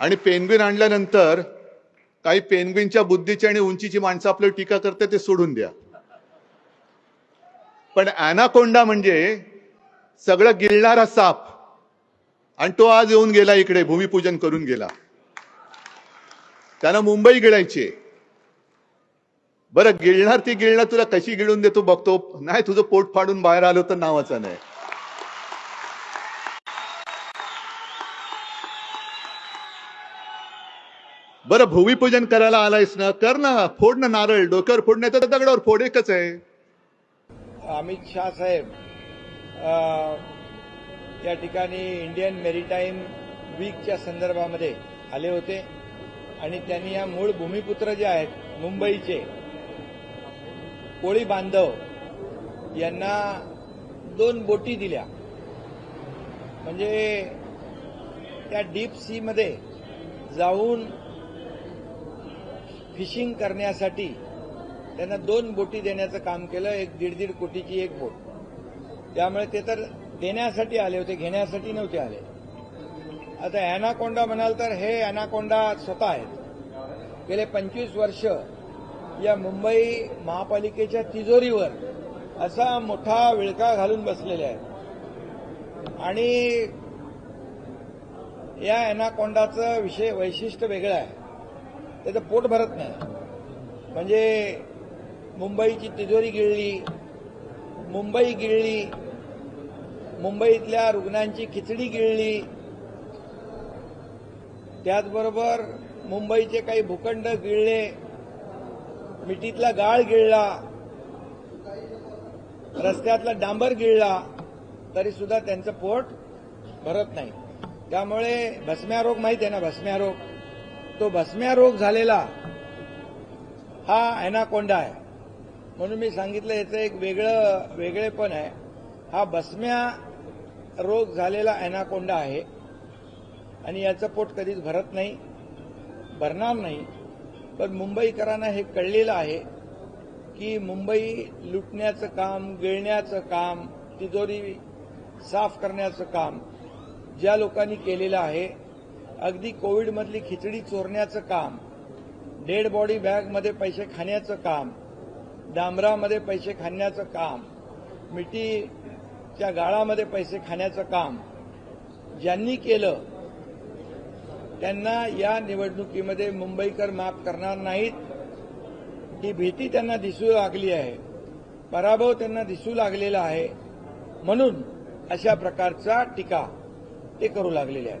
आणि पेनग्विन आणल्यानंतर काही पेनग्विनच्या बुद्धीची आणि उंचीची माणसं आपल्याला टीका करते ते सोडून द्या. पण अॅनाकोंडा म्हणजे सगळं गिळणारा साप. आणि तो आज येऊन गेला इकडे भूमिपूजन करून गेला. त्यानं मुंबई गिळायची. बरं गिळणार ती गिळणार तुला कशी गिळून देतो बघतो. नाही तुझं पोट फाडून बाहेर आलो तर नावाचं नाही. बरं भूमिपूजन करायला आलायस ना? कर ना. फोड ना नारळ. डोक्यावर फोड तर दगडावर फोड एकच आहे. अमित शाह साहेब त्या या ठिकाणी इंडियन मेरीटाईम वीकच्या संदर्भामध्ये आले होते आणि त्यांनी या मूळ भूमिपुत्र जे आहेत मुंबईचे कोळी बांधव यांना दोन बोटी दिल्या. म्हणजे त्या डीप सी मध्ये जाऊन फिशिंग करण्यासाठी त्यांना दोन बोटी देण्याचं काम केलं एक दीड दीड कोटीची एक बोट. त्यामुळे ते तर देण्यासाठी आले होते घेण्यासाठी नव्हते आले. आता अॅनाकोंडा म्हणाल तर हे अॅनाकोंडा स्वतः आहेत. गेले पंचवीस वर्ष या मुंबई महापालिकेच्या तिजोरीवर असा मोठा विळका घालून बसलेले आहेत. आणि या अॅनाकोंडाचं विषय वैशिष्ट्य वेगळं आहे. त्याचं पोट भरत नाही. म्हणजे मुंबईची तिजोरी गिळली मुंबई गिळली मुंबईतल्या रुग्णांची खिचडी गिळली. त्याचबरोबर मुंबईचे काही भूखंड गिळले मिठीतला गाळ गिळला रस्त्यातला डांबर गिळला तरी सुद्धा त्यांचं पोट भरत नाही. त्यामुळे भस्म्या रोग माहिती आहे ना भस्म्या रोग तो भस्म्या रोग झालेला हा अॅनाकोंडा आहे. म्हणून मी सांगितलं याचं एक वेगळं वेगळेपण आहे. हा भस्म्या रोग झालेला अॅनाकोंडा आहे. आणि याचं पोट कधीच भरत नाही भरणार नाही. पण मुंबईकरांना हे कळलेलं आहे की मुंबई लुटण्याचं काम गिळण्याचं काम तिजोरी साफ करण्याचं काम ज्या लोकांनी केलेलं आहे अगदी कोविडमधली खिचडी चोरण्याचं काम डेड बॉडी बॅगमध्ये पैसे खाण्याचं काम डांबरामध्ये पैसे खाण्याचं काम मिठीच्या गाळामध्ये पैसे खाण्याचं काम ज्यांनी केलं त्यांना या निवडणुकीमध्ये मुंबईकर माफ करणार नाहीत. ही भीती त्यांना दिसू लागली आहे पराभव त्यांना दिसू लागलेला आहे. म्हणून अशा प्रकारचा टीका ते करू लागलेले आहेत.